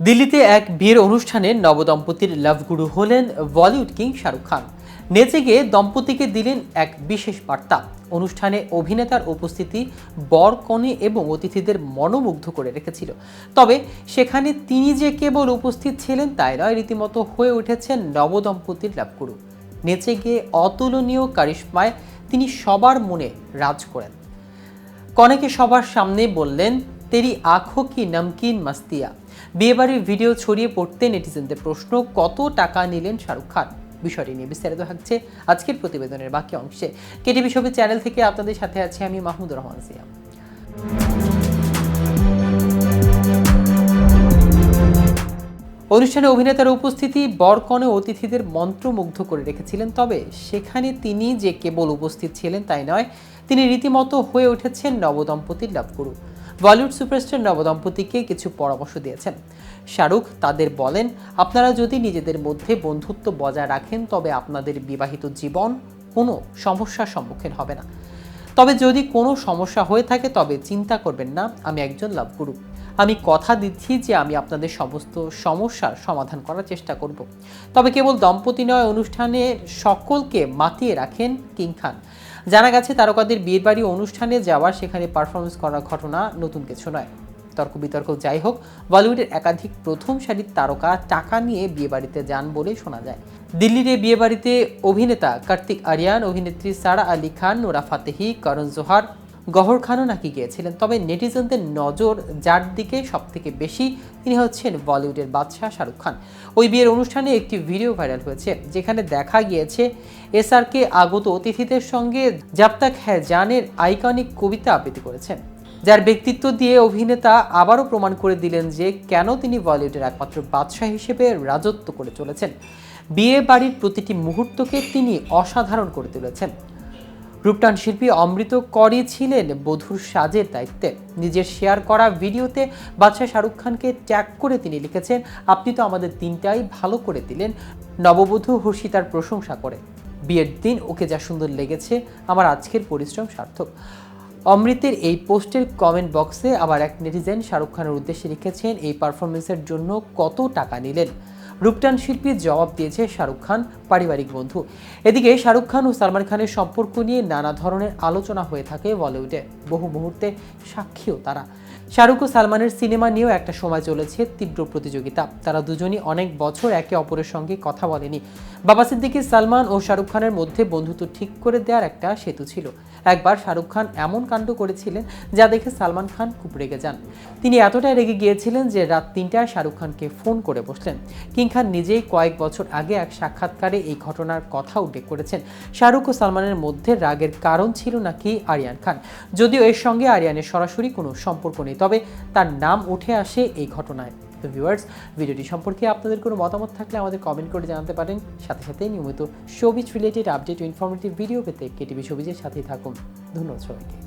দিল্লিতে এক বিয়ের অনুষ্ঠানে নবদম্পতির লাভগুরু হলেন বলিউড কিং শাহরুখ খান। নেচে গিয়ে দম্পতিকে দিলেন এক বিশেষ বার্তা। অনুষ্ঠানে অভিনেতার উপস্থিতি, বর কনে এবং অতিথিদের মনোমুগ্ধ করে রেখেছিল। তবে সেখানে তিনি যে কেবল উপস্থিত ছিলেন তাই নয়, রীতিমতো হয়ে উঠেছেন নবদম্পতির লাভগুরু। নেচে গিয়ে অতুলনীয় কারিশ্মায় তিনি সবার মনে রাজ করেন। কনেকে সবার সামনে বললেন তেরি আঁখো কি নমকিন মাস্তিয়া বিয়েবাড়ির ভিডিও ছড়িয়ে পড়তে নেটিজেনদের প্রশ্ন কত টাকা নিলেন শাহরুখ খান বিষয়টি নিয়ে বিস্তারিত থাকছে আজকের প্রতিবেদনের বাকি অংশে কেটিভি ছবি চ্যানেল থেকে আপনাদের সাথে আছি আমি মাহমুদুর রহমান সিয়াম অনুষ্ঠানে অভিনেতার উপস্থিতি, বরকনে অতিথিদের মন্ত্রমুগ্ধ করে রেখেছিলেন। তবে সেখানে তিনি যে কেবল উপস্থিত ছিলেন তাই নয়, তিনি রীতিমতো হয়ে উঠেছেন নবদম্পতির লাভগুরু বলিউড সুপারস্টার নবদম্পতিকে কিছু পরামর্শ দিয়েছেন। শাহরুখ তাদের বলেন, আপনারা যদি নিজেদের মধ্যে বন্ধুত্ব বজায় রাখেন, তবে আপনাদের বিবাহিত জীবন কোনো সমস্যার সম্মুখীন হবে না। তবে যদি কোনো সমস্যা হয়ে থাকে, তবে চিন্তা করবেন না, আমি একজন লাভ গুরু। আমি কথা দিচ্ছি যে আমি আপনাদের সমস্ত সমস্যার সমাধান করার চেষ্টা করব। তবে কেবল দম্পতি নয়, অনুষ্ঠানে সকলকে মাতিয়ে রাখেন কিং খান। জানা গেছে, তারকাদের বিয়ের বাড়ি অনুষ্ঠানে যাওয়ার সেখানে পারফরমেন্স করার ঘটনা নতুন কিছু নয়। তর্ক বিতর্ক যাই হোক, বলিউডের একাধিক প্রথম সারির তারকা টাকা নিয়ে বিয়ে বাড়িতে যান বলে শোনা যায়। দিল্লির এই বিয়েবাড়িতে অভিনেতা কার্তিক আরিয়ান, অভিনেত্রী সারা আলী খান, নোরা ফাতেহি, করণ জোহার গহর খানও নাকি গিয়েছিলেন। তবে নেটিজেনদের নজর যার দিকে সব থেকে বেশি তিনি হচ্ছেন বলিউডের বাদশাহ শাহরুখ খান। ওই বিয়ের অনুষ্ঠানে একটি ভিডিও ভাইরাল হয়েছে, যেখানে দেখা গিয়েছে এসআরকে আগত অতিথিদের সঙ্গে জাবতাক হ্যাঁ জানের আইকনিক কবিতা আবৃত্তি করেছেন। যার ব্যক্তিত্ব দিয়ে অভিনেতা আবারও প্রমাণ করে দিলেন যে কেন তিনি বলিউডের একমাত্র বাদশাহ হিসেবে রাজত্ব করে চলেছেন। বিয়ে বাড়ির প্রতিটি মুহূর্তকে তিনি অসাধারণ করে তুলেছেন। রূপটান শিল্পী অমৃত করি ছিলেন বধূর সাজের দায়িত্বে। নিজের শেয়ার করা ভিডিওতে বাদশাহ শাহরুখ খানকে ট্যাগ করে তিনি লিখেছেন, আপনি তো আমাদের দিনটাই ভালো করে দিলেন। নববধূ হর্ষিতার প্রশংসা করে। বিয়ের দিন ওকে যা সুন্দর লেগেছে, আমার আজকের পরিশ্রম সার্থক। অমৃতের এই পোস্টের কমেন্ট বক্সে আবার এক নেটিজেন শাহরুখ খানের উদ্দেশ্যে লিখেছেন, এই পারফরমেন্সের জন্য কত টাকা নিলেন? রূপটান শিল্পীর জবাব দিয়েছে শাহরুখ খান, পারিবারিক বন্ধু। এদিকে শাহরুখ খান ও সালমান খানের সম্পর্ক নিয়ে নানা ধরনের আলোচনা হয়ে থাকে বলিউডে। বহু মুহূর্তে সাক্ষীও তারা। শাহরুখ ও সালমানের সিনেমা নিয়েও একটা সময় চলেছে তীব্র প্রতিযোগিতা। তারা দুজনই অনেক বছর একে অপরের সঙ্গে কথা বলেনি। বাবা সিদ্দিকী, সালমান ও শাহরুখ খানের মধ্যে বন্ধুত্ব ঠিক করে দেওয়ার একটা সেতু ছিল। একবার শাহরুখ খান এমন কাণ্ড করেছিলেন যা দেখে সালমান খান খুব রেগে যান। তিনি এতটাই রেগে গিয়েছিলেন যে রাত তিনটায় শাহরুখ খানকে ফোন করে বসলেন। কিং খান নিজেই কয়েক বছর আগে এক সাক্ষাৎকারে এই ঘটনার কথা উল্লেখ করেছেন। শাহরুখ ও সালমানের মধ্যে রাগের কারণ ছিল নাকি আরিয়ান খান? যদিও এর সঙ্গে আরিয়ানের সরাসরি কোনো সম্পর্ক নেই, তবে তার নাম উঠে আসে এই ঘটনায়। তো ভিউয়ার্স ভিডিওটি সম্পর্কে আপনাদের কোনো মতামত থাকলে আমাদের কমেন্ট করে জানাতে পারেন। সাথে সাথে নিয়মিত শোবিজ রিলেটেড আপডেট ও ইনফরমেটিভ ভিডিও পেতে কেটিভি শোবিজের সাথেই থাকুন। ধন্যবাদ সবাইকে।